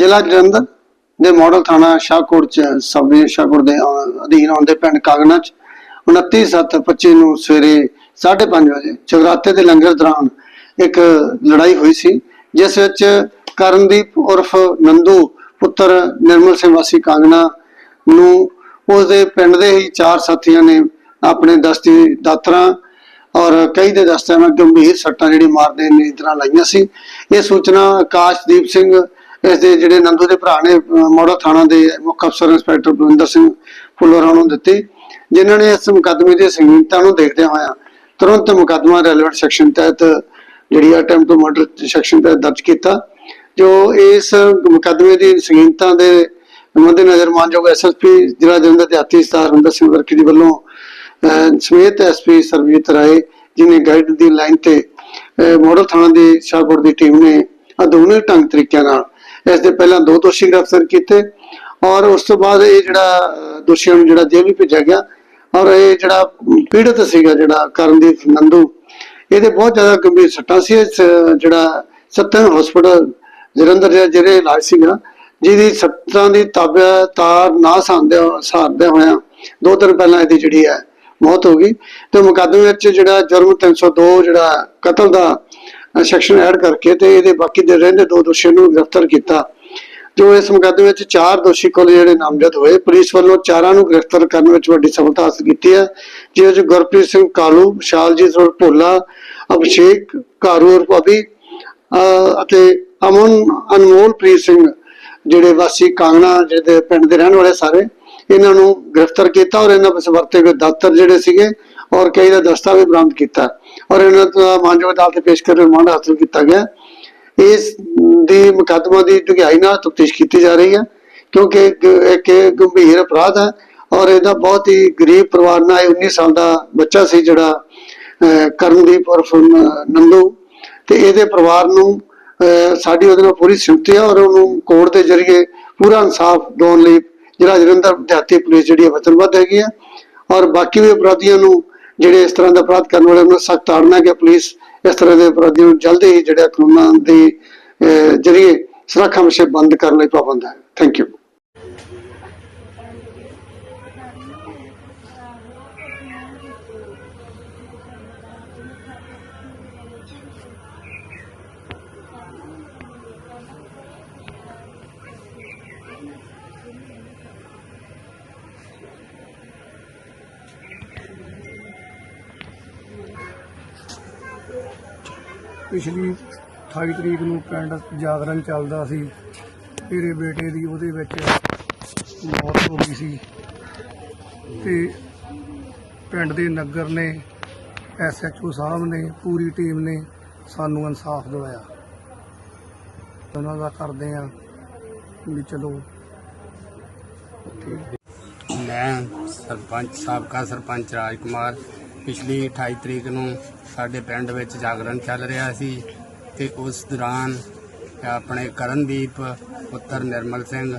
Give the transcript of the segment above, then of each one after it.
ਜ਼ਿਲ੍ਹਾ ਜਲੰਧਰ ਦੇ ਮਾਡਲ ਥਾਣਾ ਸ਼ਾਹਕੋਟ ਚ ਸਬ ਸ਼ਾਹਕੋਟ ਦੇ ਅਧੀਨ ਆਉਂਦੇ ਪਿੰਡ ਕਾਗਨਾ ਚ 29/7/25 ਨੂੰ ਸਵੇਰੇ 5:30 ਵਜੇ ਜਗਰਾਤੇ ਦੇ ਲੰਗਰ ਦੌਰਾਨ ਇੱਕ ਲੜਾਈ ਹੋਈ ਸੀ, ਜਿਸ ਵਿੱਚ ਕਰਨਦੀਪ ਉਰਫ ਨੰਦੂ ਪੁੱਤਰ ਨਿਰਮਲ ਸਿੰਘ ਵਾਸੀ ਕਾਂਗਣਾ ਨੂੰ ਉਸਦੇ ਪਿੰਡ ਦੇ ਹੀ ਚਾਰ ਸਾਥੀਆਂ ਨੇ ਆਪਣੇ ਦਸਤੀ ਦਾਤਰਾਂ ਔਰ ਕਈ ਦੇ ਦਸਤਿਆਂ ਨਾਲ ਗੰਭੀਰ ਸੱਟਾਂ ਜਿਹੜੀ ਮਾਰਦੇ ਨੇ ਤਰ੍ਹਾਂ ਲਾਈਆਂ ਸੀ। ਇਹ ਸੂਚਨਾ ਆਕਾਸ਼ਦੀਪ ਸਿੰਘ ਇਸ ਦੇ ਜਿਹੜੇ ਨੰਦੂ ਦੇ ਭਰਾ ਨੇ ਮੋੜਾ ਥਾਣਾ ਦੇ ਮੁੱਖ ਅਫਸਰ ਇੰਸਪੈਕਟਰ ਬਲਵਿੰਦਰ ਸਿੰਘ ਫੁੱਲਰਾਂ ਨੂੰ ਦਿੱਤੀ ਜਿਨ੍ਹਾਂ ਨੇ ਇਸ ਮੁਕੱਦਮੇ ਦੀ ਸੰਗੀਨਤਾ ਨੂੰ ਦੇਖਦਿਆਂ ਹੋਇਆਂ ਤੁਰੰਤ ਮੁਕੱਦਮਾ ਰੈਲੇਵੈਂਟ ਸੈਕਸ਼ਨ ਤਹਿਤ ਜਿਹੜੀ ਅਟੈਂਪਟ ਟੂ ਮਰਡਰ ਸੈਕਸ਼ਨ ਤਹਿਤ ਦਰਜ ਕੀਤਾ ਜੋ ਇਸ ਮੁਕੱਦਮੇ ਦੀ ਸੰਗੀਨਤਾ ਦੇ ਮੱਦੇ ਨਜ਼ਰ ਮਾਨਯੋਗ ਐਸਐਸਪੀ ਜ਼ਿਲ੍ਹਾ ਜਲੰਧਰ ਦੇ ਹੱਥੀ ਸਤਾਰ ਹਰਿੰਦਰ ਸਿੰਘ ਵਰਕੀ ਦੀ ਵੱਲੋਂ ਸਮੇਤ ਐਸਪੀ ਸਰਬਜੀਤ ਰਾਏ ਜਿਨੇ ਗਾਈਡ ਦੀ ਲਾਈਨ ਤੇ ਅਹ, ਥਾਣਾ ਦੀ ਸ਼ਾਹਕੋਟ ਦੀ ਟੀਮ ਨੇ ਆਧੁਨਿਕ ਢੰਗ ਤਰੀਕਿਆਂ ਨਾਲ ਇਸ ਦੇ ਪਹਿਲਾਂ ਦੋ ਦੋਸ਼ੀ ਗ੍ਰਿਫਤਾਰ ਕੀਤੇ ਔਰ ਉਸ ਤੋਂ ਬਾਅਦ ਇਹ ਜਿਹੜਾ ਦੋਸ਼ੀਆਂ ਨੂੰ ਜਿਹੜਾ ਜੇਲ੍ਹ ਵੀ ਭੇਜਿਆ ਗਿਆ ਔਰ ਇਹ ਜਿਹੜਾ ਪੀੜਤ ਸੀਗਾ ਜਿਹੜਾ ਕਰਨਦੀਪ ਨੰਦੂ, ਇਹਦੇ ਬਹੁਤ ਜ਼ਿਆਦਾ ਗੰਭੀਰ ਸੱਟਾਂ ਸੀ। ਜਿਹੜਾ ਸਤਨ ਹਸਪੀਟਲ ਜਲੰਧਰ ਦੇ ਜਿਹੜੇ ਇਲਾਜ ਸੀਗਾ, ਜਿਹਦੀ ਸੱਟਾਂ ਦੀ ਤਾਬਿਆ, ਤਾਰ ਨਾ ਸਾਂਦੇ ਸਾਰਦੇ ਹੋਇਆਂ ਦੋ ਦਿਨ ਪਹਿਲਾਂ ਇਹਦੀ ਜਿਹੜੀ ਹੈ ਮੌਤ ਹੋ ਗਈ। ਤੇ ਮੁਕੱਦਮੇ ਵਿੱਚ ਜਿਹੜਾ ਜੁਰਮ 302 ਜਿਹੜਾ ਕਤਲ ਦਾ ਸੈਕਸ਼ਨ ਐਡ ਕਰਕੇ ਤੇ ਇਹਦੇ ਬਾਕੀ ਦੇ ਰਹਿੰਦੇ ਦੋ ਦੋਸ਼ੀਆਂ ਨੂੰ ਗ੍ਰਿਫਤਾਰ ਕੀਤਾ। ਜੋ ਇਸ ਮੁਕੱਦਮੇ ਵਿੱਚ ਚਾਰ ਦੋਸ਼ੀ ਕੋਲ ਜਿਹੜੇ ਨਾਮਜ਼ਦ ਹੋਏ, ਪੁਲਿਸ ਵੱਲੋਂ ਚਾਰਾਂ ਨੂੰ ਗ੍ਰਿਫਤਾਰ ਕਰਨ ਵਿੱਚ ਵੱਡੀ ਸਫਲਤਾ ਹਾਸਲ ਕੀਤੀ ਹੈ ਜਿਸ ਵਿੱਚ ਗੁਰਪ੍ਰੀਤ ਸਿੰਘ ਕਾਲੂ ਵਿਸ਼ਾਲਜੀਤ ਸਿੰਘ ਭੋਲਾ, ਅਭਿਸ਼ੇਕ ਕਾਰੂ ਭਾਬੀ ਅਤੇ ਅਮਨ ਅਨਮੋਲਪ੍ਰੀਤ ਸਿੰਘ, ਜਿਹੜੇ ਵਾਸੀ ਕਾਂਗਣਾ ਜਿਹੜੇ ਪਿੰਡ ਦੇ ਰਹਿਣ ਵਾਲੇ ਸਾਰੇ, ਇਹਨਾਂ ਨੂੰ ਗ੍ਰਿਫਤਾਰ ਕੀਤਾ ਔਰ ਇਹਨਾਂ ਵਿੱਚ ਵਰਤੇ ਗਏ ਦਾਤਰ ਜਿਹੜੇ ਸੀਗੇ ਔਰ ਕਈ ਦਾ ਦਸਤਾਵੇਜ਼ ਬਰਾਮਦ ਕੀਤਾ। ਔਰ ਇਹਨਾਂ ਦਾ ਮਾਨਯੋਗ ਅਦਾਲਤ ਤੇ ਪੇਸ਼ ਕਰਕੇ ਰਿਮਾਂਡ ਹਾਸਲ ਕੀਤਾ ਗਿਆ। ਇਸ ਦੀ ਮੁਕੱਦਮਾ ਦੀ ਢੁਕਾਈ ਨਾਲ ਤਫਤੀਸ਼ ਕੀਤੀ ਜਾ ਰਹੀ ਹੈ, ਕਿਉਂਕਿ ਇੱਕ ਗੰਭੀਰ ਅਪਰਾਧ ਹੈ ਔਰ ਇਹਦਾ ਬਹੁਤ ਹੀ ਗਰੀਬ ਪਰਿਵਾਰ ਨਾਲ 19 ਸਾਲ ਦਾ ਬੱਚਾ ਸੀ ਜਿਹੜਾ ਕਰਨਦੀਪ ਉਰਫ ਨੰਦੂ। ਤੇ ਇਹਦੇ ਪਰਿਵਾਰ ਨੂੰ ਸਾਡੀ ਉਹਦੇ ਨਾਲ ਪੂਰੀ ਸਿਮਤੀ ਹੈ ਔਰ ਉਹਨੂੰ ਕੋਰਟ ਦੇ ਜ਼ਰੀਏ ਪੂਰਾ ਇਨਸਾਫ ਦਿਵਾਉਣ ਲਈ ਜਿਹੜਾ ਜਲੰਧਰ ਦਿਹਾਤੀ ਪੁਲਿਸ ਜਿਹੜੀ ਹੈ ਵਚਨਬੱਧ ਹੈਗੀ ਹੈ। ਔਰ ਬਾਕੀ ਵੀ ਅਪਰਾਧੀਆਂ ਨੂੰ ਜਿਹੜੇ ਇਸ ਤਰ੍ਹਾਂ ਦਾ ਅਪਰਾਧ ਕਰਨ ਵਾਲੇ ਉਹਨਾਂ ਸਖਤ ਤਾੜਨਾ ਕਿ ਪੁਲਿਸ ਇਸ ਤਰ੍ਹਾਂ ਦੇ ਅਪਰਾਧੀਆਂ ਨੂੰ ਜਲਦੀ ਹੀ ਜਿਹੜਾ ਕਾਨੂੰਨਾਂ ਦੇ ਜ਼ਰੀਏ ਸੁਰੱਖਿਆ ਵਿਸ਼ੇ ਬੰਦ ਕਰਨ ਲਈ ਪਾਬੰਦ ਹੈ। ਥੈਂਕ ਯੂ ਪਿਛਲੀ 28 ਤਰੀਕ ਨੂੰ ਪਿੰਡ ਜਾਗਰਣ ਚੱਲਦਾ ਸੀ। ਮੇਰੇ ਬੇਟੇ ਦੀ ਉਹਦੇ ਵਿੱਚ ਮੌਤ ਹੋ ਗਈ ਸੀ। ਤੇ ਪਿੰਡ ਦੇ ਨਗਰ ਨੇ ਐਸਐਚਓ ਸਾਹਿਬ ਨੇ, ਪੂਰੀ ਟੀਮ ਨੇ ਸਾਨੂੰ ਇਨਸਾਫ ਦਿਵਾਇਆ। ਉਹਨਾਂ ਦਾ ਕਰਦੇ ਆ ਵੀ ਚਲੋ। ਮੈਂ ਸਰਪੰਚ, ਸਾਬਕਾ ਸਰਪੰਚ ਰਾਜ ਕੁਮਾਰ ਪਿਛਲੀ 28 ਤਰੀਕ ਨੂੰ ਸਾਡੇ ਪਿੰਡ ਵਿੱਚ ਜਾਗਰਣ ਚੱਲ ਰਿਹਾ ਸੀ ਤੇ ਉਸ ਦੌਰਾਨ ਆਪਣੇ ਕਰਨਦੀਪ ਪੁੱਤਰ ਨਿਰਮਲ ਸਿੰਘ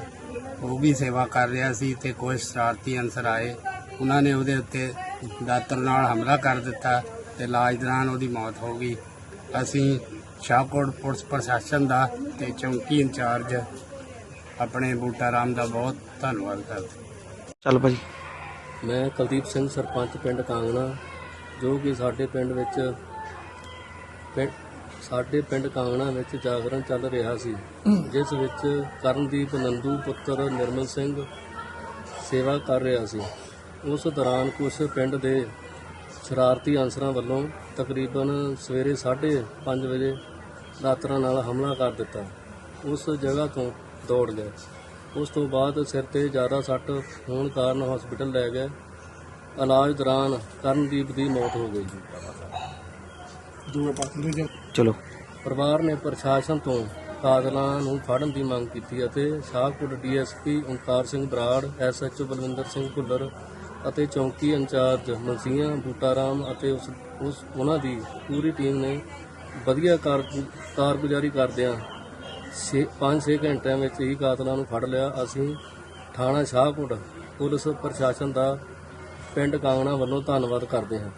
ਉਹ ਵੀ ਸੇਵਾ ਕਰ ਰਿਹਾ ਸੀ ਤੇ ਕੁਝ ਸ਼ਰਾਰਤੀ ਅਨਸਰ ਆਏ। ਉਹਨਾਂ ਨੇ ਉਹਦੇ ਉੱਤੇ ਦਾਤਰ ਨਾਲ ਹਮਲਾ ਕਰ ਦਿੱਤਾ ਤੇ ਇਲਾਜ ਦੌਰਾਨ ਉਹਦੀ ਮੌਤ ਹੋ ਗਈ। ਅਸੀਂ ਸ਼ਾਹਕੋਟ ਪੁਲਿਸ ਪ੍ਰਸ਼ਾਸਨ ਦਾ ਤੇ ਚੌਂਕੀ ਇੰਚਾਰਜ ਆਪਣੇ ਬੂਟਾ ਰਾਮ ਦਾ ਬਹੁਤ ਧੰਨਵਾਦ ਕਰਦੇ ਚੱਲ ਭਾਜੀ। ਮੈਂ ਕੁਲਦੀਪ ਸਿੰਘ ਸਰਪੰਚ ਪਿੰਡ ਕਾਂਗਣਾ। ਜੋ ਕਿ ਸਾਡੇ ਪਿੰਡ ਵਿੱਚ ਪਿੰ- ਸਾਡੇ ਪਿੰਡ ਕਾਂਗਣਾ ਵਿੱਚ ਜਾਗਰਣ ਚੱਲ ਰਿਹਾ ਸੀ, ਜਿਸ ਵਿੱਚ ਕਰਨਦੀਪ ਨੰਦੂ ਪੁੱਤਰ ਨਿਰਮਲ ਸਿੰਘ ਸੇਵਾ ਕਰ ਰਿਹਾ ਸੀ। ਉਸ ਦੌਰਾਨ ਕੁਝ ਪਿੰਡ ਦੇ ਸ਼ਰਾਰਤੀ ਅਨਸਰਾਂ ਵੱਲੋਂ ਤਕਰੀਬਨ ਸਵੇਰੇ 5:30 ਵਜੇ ਦਾਤਰਾਂ ਨਾਲ ਹਮਲਾ ਕਰ ਦਿੱਤਾ। ਉਸ ਜਗ੍ਹਾ ਤੋਂ ਦੌੜ ਗਏ। ਉਸ ਤੋਂ ਬਾਅਦ ਸਿਰ ਤੇ ਜ਼ਿਆਦਾ ਸੱਟ ਹੋਣ ਕਾਰਨ ਹਸਪੀਟਲ ਲੈ ਗਏ। ਇਲਾਜ ਦੌਰਾਨ ਕਰਨਦੀਪ ਦੀ ਮੌਤ ਹੋ ਗਈ। ਚਲੋ। ਪਰਿਵਾਰ ਨੇ ਪ੍ਰਸ਼ਾਸਨ ਤੋਂ ਕਾਤਲਾਂ ਨੂੰ ਫੜਨ ਦੀ ਮੰਗ ਕੀਤੀ ਅਤੇ ਸ਼ਾਹਕੋਟ ਡੀਐਸਪੀ ਓਂਕਾਰ ਸਿੰਘ ਬਰਾੜ ਐਸਐਚਓ ਬਲਵਿੰਦਰ ਸਿੰਘ ਭੁੱਲਰ ਅਤੇ ਚੌਂਕੀ ਇੰਚਾਰਜ ਮਲਸੀਆਂ ਬੂਟਾਰਾਮ ਅਤੇ ਉਸ ਉਸ ਉਹਨਾਂ ਦੀ ਪੂਰੀ ਟੀਮ ਨੇ ਵਧੀਆ ਕਾਰ ਕਾਰਗੁਜ਼ਾਰੀ ਕਰਦਿਆਂ 5-6 ਘੰਟਿਆਂ ਵਿੱਚ ਹੀ ਕਾਤਲਾਂ ਨੂੰ ਫੜ ਲਿਆ। ਅਸੀਂ ਥਾਣਾ ਸ਼ਾਹਕੋਟ ਪੁਲਿਸ ਪ੍ਰਸ਼ਾਸਨ ਦਾ ਪਿੰਡ ਕਾਂਗਣਾ ਵੱਲੋਂ ਧੰਨਵਾਦ ਕਰਦੇ ਹਾਂ।